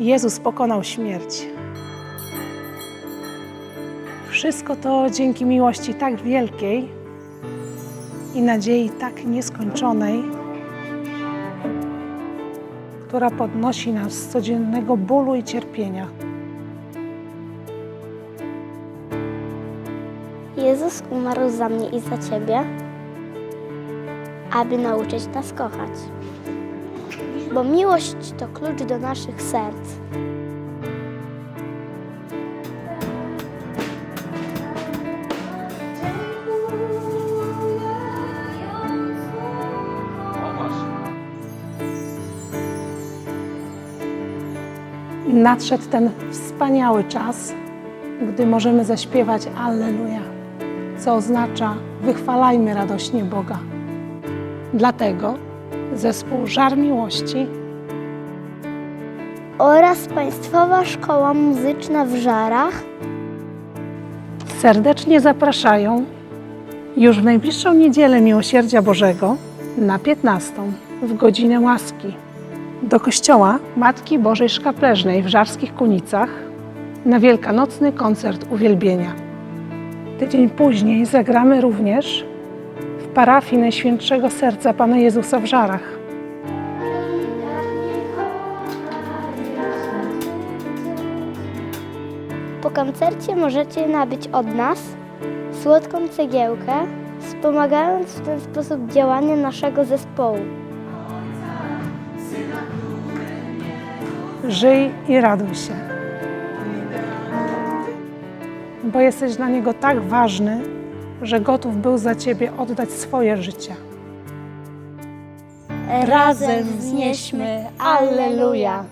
Jezus pokonał śmierć. Wszystko to dzięki miłości tak wielkiej i nadziei tak nieskończonej, która podnosi nas z codziennego bólu i cierpienia. Jezus umarł za mnie i za ciebie, aby nauczyć nas kochać. Bo miłość to klucz do naszych serc. Nadszedł ten wspaniały czas, gdy możemy zaśpiewać Alleluja, co oznacza wychwalajmy radośnie Boga. Dlatego zespół Żar Miłości Oraz Państwowa Szkoła Muzyczna w Żarach serdecznie zapraszają już w najbliższą niedzielę Miłosierdzia Bożego na 15 w godzinę łaski do kościoła Matki Bożej Szkapleżnej w Żarskich Kunicach na wielkanocny koncert uwielbienia. Tydzień później zagramy również parafii Najświętszego Serca Pana Jezusa w Żarach. Po koncercie możecie nabyć od nas słodką cegiełkę, wspomagając w ten sposób działanie naszego zespołu. Żyj i raduj się. Bo jesteś dla Niego tak ważny, że gotów był za Ciebie oddać swoje życie. Razem wznieśmy Alleluja!